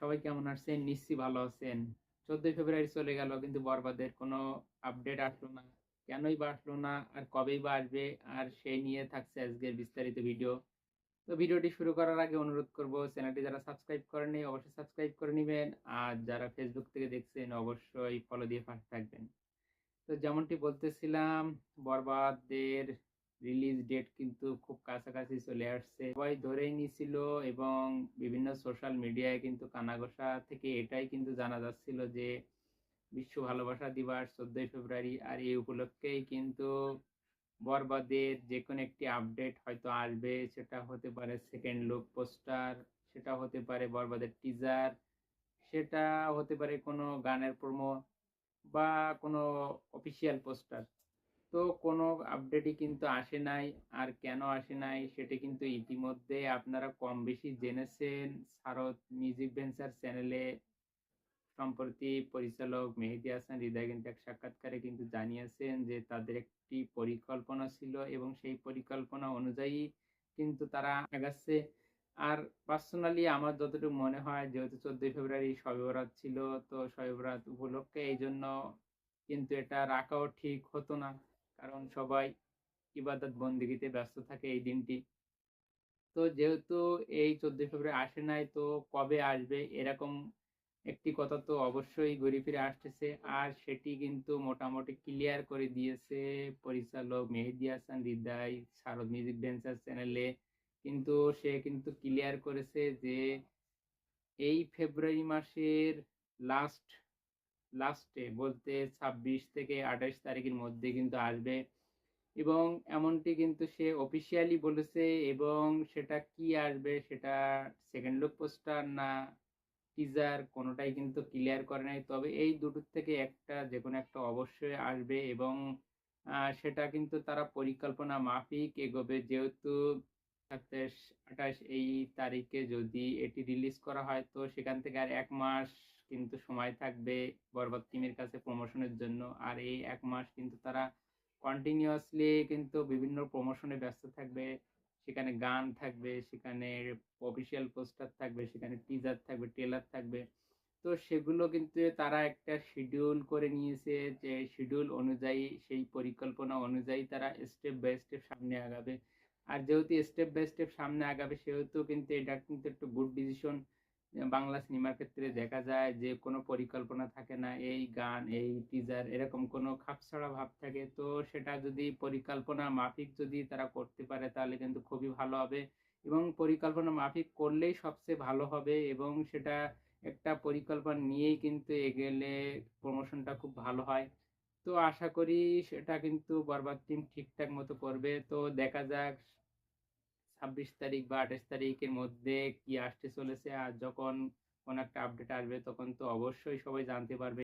সবাই কেমন আছেন? নিশ্চয়ই ভালো আছেন। চোদ্দই ফেব্রুয়ারি চলে গেল, কিন্তু বরবাদের কোনো আপডেট আসলো না। কেনই বা আসলো না, আর কবেই বা আসবে, আর সেই নিয়ে থাকছে আজকের বিস্তারিত ভিডিও। তো ভিডিওটি শুরু করার আগে অনুরোধ করব, চ্যানেলটি যারা সাবস্ক্রাইব করেনি অবশ্যই সাবস্ক্রাইব করে নেবেন, আর যারা ফেসবুক থেকে দেখছেন, অবশ্যই ফলো দিয়ে পাশে থাকবেন। তো যেমনটি বলতেছিলাম, বরবাদের রিলিজ ডেট কিন্তু খুব কাছাকাছি চলে আসছে। সবাই ধরেই নিছিল এবং বিভিন্ন সোশ্যাল মিডিয়ায় কিন্তু কানাঘোষা থেকে এটাই কিন্তু জানা যাচ্ছিল যে, বিশ্ব ভালোবাসা দিবস চোদ্দই ফেব্রুয়ারি আর এই উপলক্ষেই কিন্তু বরবাদের যে কোনো একটি আপডেট হয়তো আসবে। সেটা হতে পারে সেকেন্ড লুক পোস্টার সেটা হতে পারে বরবাদের টিজার সেটা হতে পারে কোনো গানের প্রোমো বা কোনো অফিসিয়াল পোস্টার তো কোনো আপডেটই কিন্তু আসে নাই। আর কেন আসে নাই সেটা কিন্তু ইতিমধ্যে আপনারা কম বেশি জেনেছেন। শারদ মিউজিক ভেঞ্চার চ্যানেলে সম্প্রতি পরিচালক মেহেদি হাসান, হৃদয় কিন্তু এক সাক্ষাৎকারে কিন্তু জানিয়েছেন যে তাদের একটি পরিকল্পনা ছিল এবং সেই পরিকল্পনা অনুযায়ী কিন্তু তারা আগাচ্ছে। আর পার্সোনালি আমার যতটুকু মনে হয়, যেহেতু চোদ্দই ফেব্রুয়ারি শবে ছিল, তো শবে উপলক্ষে এই জন্য কিন্তু এটা রাখাও ঠিক হতো না। কারণ সবাই ইবাদত বন্দিগিতে ব্যস্ত থাকে এই দিনটি। তো যেহেতু এই চোদ্দই ফেব্রুয়ারি আসে নাই, তো কবে আসবে এরকম একটি কথা তো অবশ্যই ঘুরে ফিরে আসতেছে। আর সেটি কিন্তু মোটামুটি ক্লিয়ার করে দিয়েছে পরিচালক মেহেদি হাসান, হৃদয়, শারদ মিউজিক ভেঞ্চার চ্যানেলে। কিন্তু সে কিন্তু ক্লিয়ার করেছে যে এই ফেব্রুয়ারি মাসের লাস্ট লাস্টে বলতে ছাব্বিশ থেকে আঠাশ তারিখের মধ্যে কিন্তু আসবে। এবং এমনটি কিন্তু সে অফিসিয়ালি বলেছে এবং সেটা কি আসবে সেটা সেকেন্ড লুক পোস্টার না টিজার কোনোটাই কিন্তু ক্লিয়ার করে নাই। তবে এই দুটোর থেকে একটা যে কোনো একটা অবশ্যই আসবে এবং সেটা কিন্তু তারা পরিকল্পনা মাফিক এগোবে। যেহেতু সাতাশ, আঠাশ এই তারিখে যদি এটি রিলিজ করা হয়, তো সেখান থেকে আর এক মাস কিন্তু সময় থাকবে বরবাদ টিমের কাছে প্রমোশনের জন্য। আর এই এক মাস কিন্তু তারা কন্টিনিউয়াসলি কিন্তু বিভিন্ন প্রমোশনে ব্যস্ত থাকবে। সেখানে গান থাকবে, সেখানে অফিসিয়াল পোস্টার থাকবে, সেখানে টিজার থাকবে ট্রেলার থাকবে। তো সেগুলো কিন্তু তারা একটা শিডিউল করে নিয়েছে যে শিডিউল অনুযায়ী, সেই পরিকল্পনা অনুযায়ী তারা স্টেপ বাই স্টেপ সামনে আগাবে। আর যেহেতু স্টেপ বাই স্টেপ সামনে আগাবে, সেহেতু কিন্তু এটা কিন্তু একটু গুড ডিসিশন বাংলা সিনেমার ক্ষেত্রে দেখা যায় যে, কোনো পরিকল্পনা থাকে না, এই গান, এই টিজার এরকম কোনো খাপছাড়া ভাব থাকে। তো সেটা যদি পরিকল্পনা মাফিক যদি তারা করতে পারে, তাহলে কিন্তু খুবই ভালো হবে। এবং পরিকল্পনা মাফিক করলেই সবচেয়ে ভালো হবে এবং সেটা একটা পরিকল্পনা নিয়েই কিন্তু এগেলে প্রমোশনটা খুব ভালো হয়। তো আশা করি সেটা কিন্তু বরবাদ টিম ঠিকঠাক মতো করবে। তো দেখা যাক ছাব্বিশ তারিখ বা আঠাশ তারিখের মধ্যে কি আসতে চলেছে? আর যখন কোনো একটা আপডেট আসবে, তখন তো অবশ্যই সবাই জানতে পারবে।